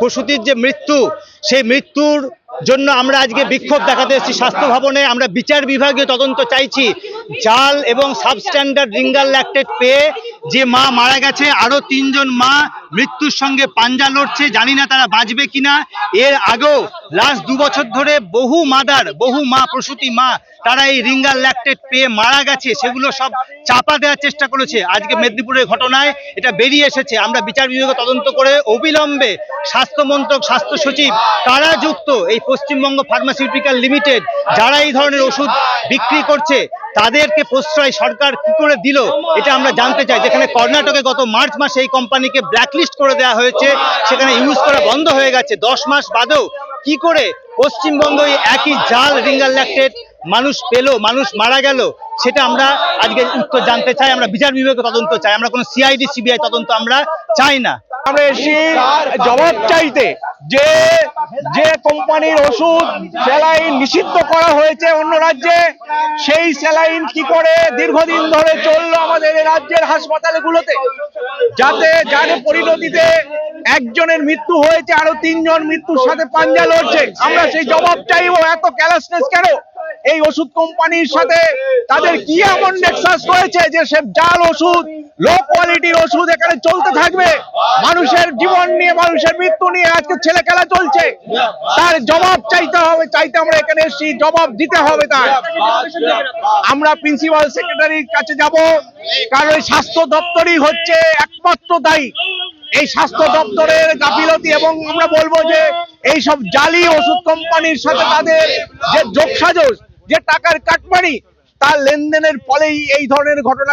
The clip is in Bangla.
প্রসূতির যে মৃত্যু, সেই মৃত্যুর জন্য আমরা আজকে বিক্ষোভ দেখাতে এসেছি। স্বাস্থ্য ভবনে আমরা বিচার বিভাগীয় তদন্ত চাইছি। জাল এবং সাবস্ট্যান্ডার্ড রিঙ্গাল ল্যাকটেড পেয়ে যে মা মারা গেছে, আরও তিনজন মা মৃত্যুর সঙ্গে পাঞ্জা লড়ছে, জানি না তারা বাঁচবে কিনা। এর আগেও লাস্ট দু বছর ধরে বহু মাদার, বহু মা প্রসূতি মা, তারা এই রিঙ্গাল ল্যাকটেড পেয়ে মারা গেছে, সেগুলো সব চাপা দেওয়ার চেষ্টা করেছে। আজকে মেদিনীপুরের ঘটনায় এটা বেরিয়ে এসেছে। আমরা বিচার বিভাগে তদন্ত করে অবিলম্বে স্বাস্থ্য মন্ত্রক, স্বাস্থ্য সচিব কারা যুক্ত? এই পশ্চিমবঙ্গ ফার্মাসিউটিক্যাল লিমিটেড যারা এই ধরনের ওষুধ বিক্রি করছে, তাদেরকে প্রশ্রয় সরকার কি করে দিল? এটা আমরা জানতে চাই যেখানে কর্ণাটকে গত মার্চ মাসে এই কোম্পানিকে ব্ল্যাকলিস্ট করে দেওয়া হয়েছে, সেখানে ইউজ করা বন্ধ হয়ে গেছে। দশ মাস বাদেও কি করে পশ্চিমবঙ্গ একই জাল রিঙ্গাল ল্যাকটেড মানুষ পেল, মানুষ মারা গেল, সেটা আমরা আজকে উত্তর জানতে চাই, আমরা বিচার বিভাগে তদন্ত চাই, আমরা কোনো সিআইডি সিবিআই তদন্ত আমরা চাই না। আমরা জবাব চাইতে যে যে কোম্পানির ওষুধ স্যালাইন নিষিদ্ধ করা হয়েছে অন্য রাজ্যে সেই স্যালাইন কি করে দীর্ঘদিন ধরে চলল আমাদের রাজ্যের হাসপাতালগুলোতে? যাতে যার পরিণতিতে একজনের মৃত্যু হয়েছে আরও তিনজন মৃত্যুর সাথে পাঞ্জা লড়ছে। আমরা সেই জবাব চাইব এত ক্যালাসনেস কেন? এই ওষুধ কোম্পানির সাথে তাদের কি এমন নেক্সাস রয়েছে যে সে জাল ওষুধ লো কোয়ালিটির ওষুধ এখানে চলতে থাকবে। মানুষের জীবন নিয়ে, মানুষের মৃত্যু নিয়ে আজকে ছেলে খেলা চলছে। তার জবাব চাইতে হবে, চাইতে আমরা এখানে এসেছি, জবাব দিতে হবে তার। আমরা প্রিন্সিপাল সেক্রেটারির কাছে যাব। কারণ ওই স্বাস্থ্য দপ্তরই হচ্ছে একমাত্র দায়ী। এই স্বাস্থ্য দপ্তরের গাফিলতি এবং আমরা বলব যে এই সব জালি ওষুধ কোম্পানির সাথে তাদের যে যোগসাজশ, যে টাকার কাটমানি, তার লেনদেনের ফলেই এই ধরনের ঘটনা